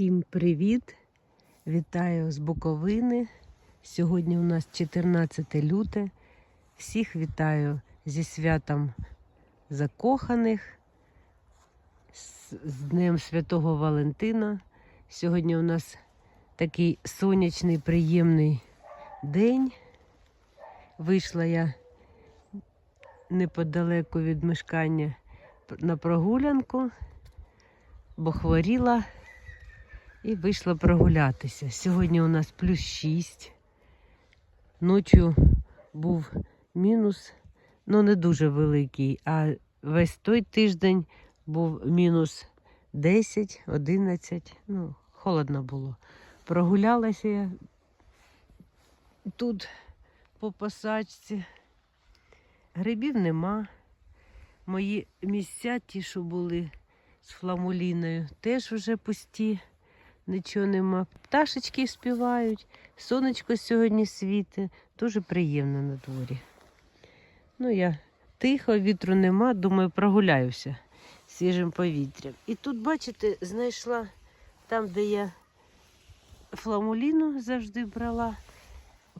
Всім привіт! Вітаю з Буковини. Сьогодні у нас 14 люте. Всіх вітаю зі святом закоханих, з Днем Святого Валентина. Сьогодні у нас такий сонячний, приємний день. Вийшла я неподалеку від мешкання на прогулянку, бо хворіла і вийшла прогулятися. Сьогодні у нас плюс 6. Ночі був мінус, ну не дуже великий, а весь той тиждень був мінус 10, 11. Ну, холодно було. Прогулялася я тут по посадці. Грибів нема. Мої місця, ті, що були з фламуліною, теж вже пусті, нічого нема. Пташечки співають, сонечко сьогодні світить, дуже приємно на дворі. Ну, я тихо, вітру нема, думаю, прогуляюся свіжим повітрям. І тут, бачите, знайшла там, де я фламуліну завжди брала.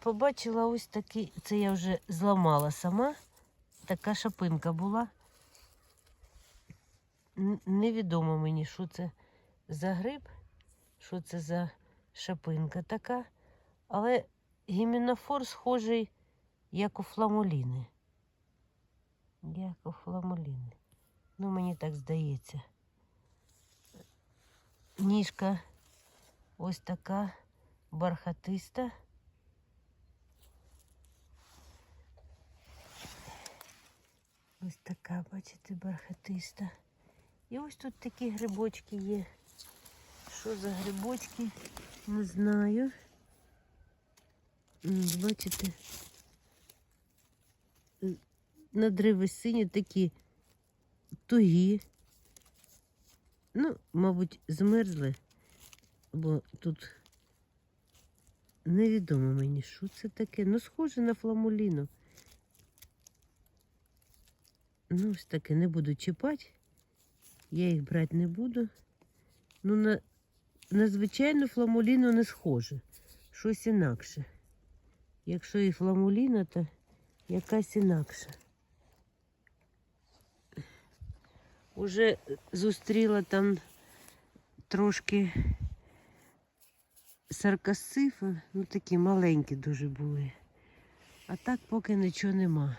Побачила ось такий, це я вже зламала сама. Така шапинка була. Невідомо мені, що це за гриб, що це за шапинка така. Але гімінофор схожий, як у фламуліни. Як у фламуліни. Ну, мені так здається. Ніжка ось така бархатиста. Ось така, бачите, бархатиста. І ось тут такі грибочки є. Що за грибочки? Не знаю. Бачите? На древесині такі тугі. Ну, мабуть, змерзли, бо тут невідомо мені, що це таке. Ну, схоже на фламуліну. Ну, ось таке не буду чіпати. Я їх брати не буду. Ну, на, на звичайну фламуліну не схоже. Щось інакше. Якщо і фламуліна, то якась інакша. Уже зустріла там трошки саркасифи, ну такі маленькі дуже були. А так поки нічого нема.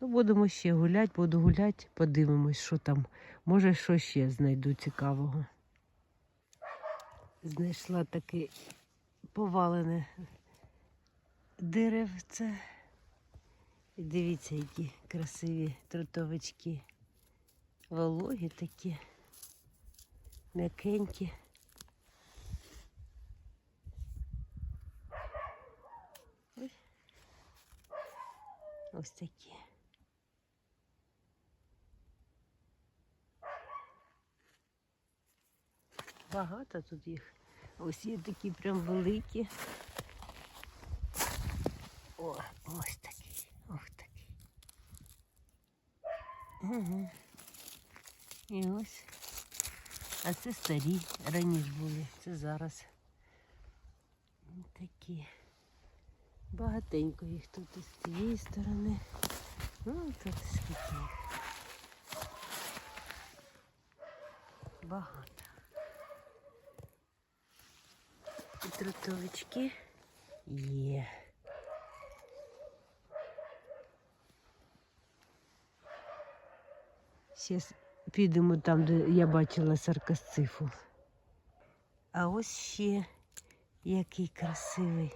Ну, будемо ще гуляти, буду гуляти, подивимось, що там. Може, що ще знайду цікавого. Знайшла таке повалене деревце. І дивіться, які красиві трутовички. Вологі такі, м'якенькі. Ось такі. Багато тут їх. Ось є такі прям великі. О, ось такий, ох такий. Угу. І ось. А це старі, раніше були, це зараз. Такі. Багатенько їх тут і з цієї сторони. Ну, тут скільки їх. Багато. І трутовички є. Зараз підемо там, де я бачила саркасцифу. А ось ще який красивий.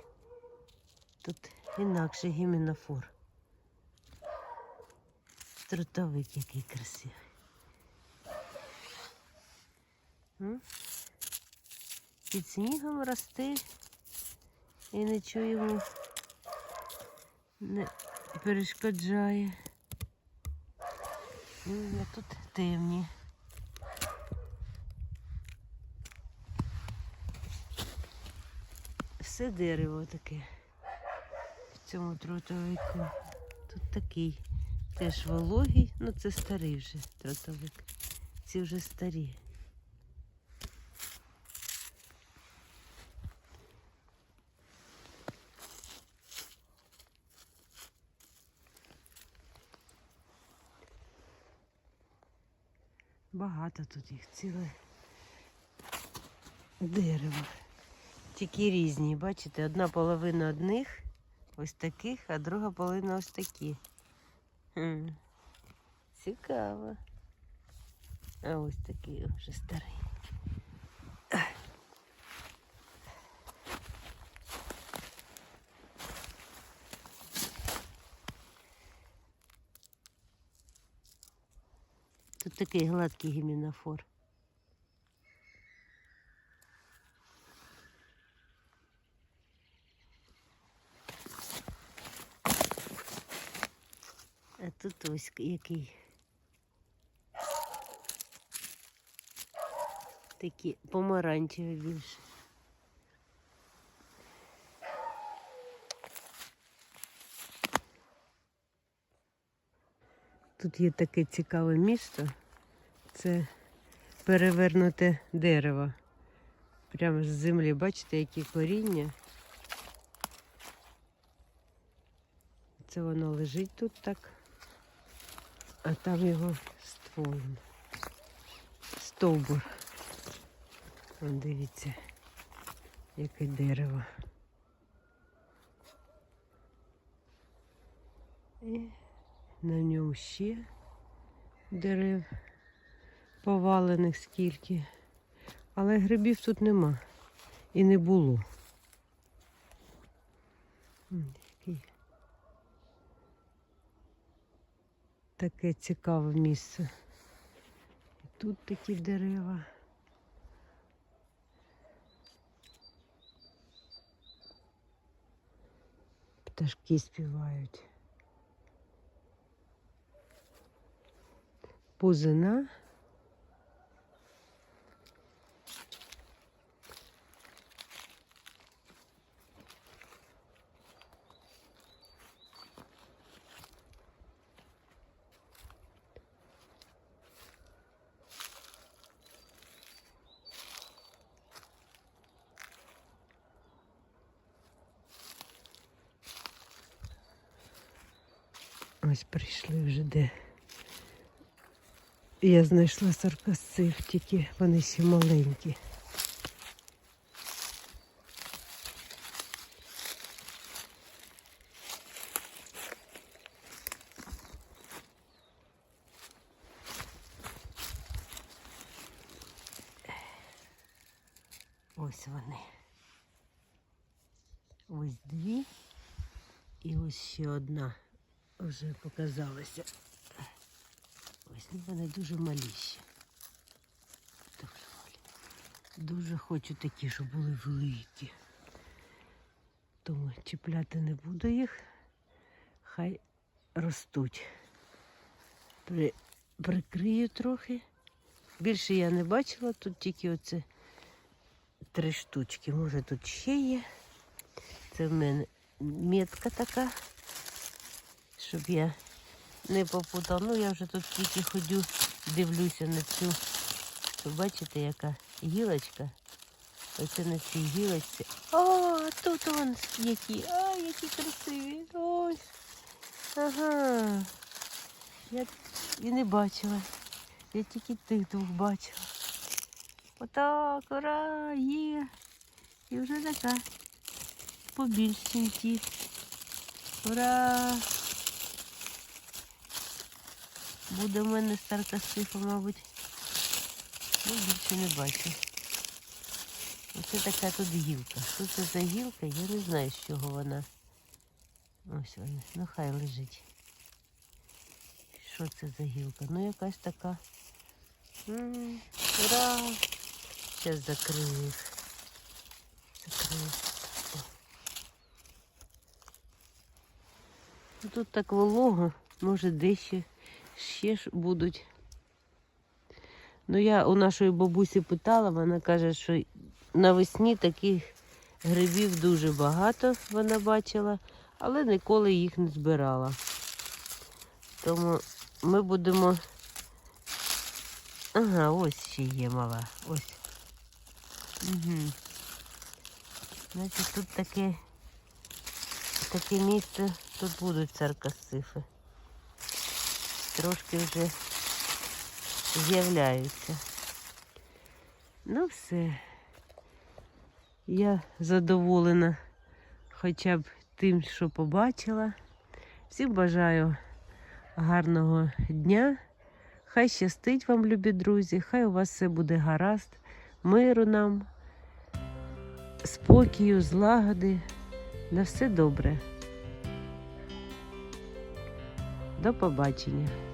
Тут інакше гіменофор. Трутовик який красивий. М? Під снігом росте і нічого йому не перешкоджає. М, тут темні. Все дерево таке в цьому тротовику. Тут такий теж вологий, ну це старий вже тротовик. Ці вже старі. Багато тут їх, ціле дерево. Тільки різні, бачите, одна половина одних ось таких, а друга половина ось такі. Цікаво. А ось такий вже старий. Тут такий гладкий гімінофор. А тут ось який. Такі помаранчеві більше. Тут є таке цікаве місто. Це перевернуте дерево. Прямо з землі, бачите, які коріння. Це воно лежить тут так, а там його ствол. Стовбур. Вон дивіться, яке дерево. І на ньому ще дерев повалених скільки. Але грибів тут нема і не було. Таке цікаве місце. Тут такі дерева. Пташки співають. Бузина. Ось прийшли вже де. Я знайшла саркасив, тільки вони ще маленькі. Ось вони. Ось дві. І ось ще одна вже показалася. Ось ну, вони дуже малі ще. Дуже малі. Дуже хочу такі, щоб були великі. Тому чіпляти не буду їх. Хай ростуть. При, прикрию трохи. Більше я не бачила, тут тільки оце три штучки. Може тут ще є. Це в мене метка така, щоб я не попутав. Ну, я вже тут тільки ходю, дивлюся на цю. Бачите, яка гілочка. Оце на цій гілочці. О, тут вон які. А, які красиві. Ось. Ага. Я і не бачила. Я тільки тих двох бачила. Отак, ура, є. І вже така побільші ті. Ура! Буде в мене старта сифа, мабуть. Ну, більше не бачу. Оце така тут гілка. Що це за гілка? Я не знаю, з чого вона. Ось вона. Ну хай лежить. Що це за гілка? Ну якась така. Ура! Зараз закрию їх. Закрию. Ну, Тут так волого, може дещо ще ж будуть. Ну я у нашої бабусі питала, вона каже, що навесні таких грибів дуже багато вона бачила, але ніколи їх не збирала. Тому ми будемо. Ага, ось ще є мала. Ось. Угу. Значить, тут таке, таке місце, тут будуть церкасифи. Трошки вже з'являються. Ну все. Я задоволена хоча б тим, що побачила. Всім бажаю гарного дня. Хай щастить вам, любі друзі, хай у вас все буде гаразд, миру нам, спокою, злагоди. На все добре. До побачення.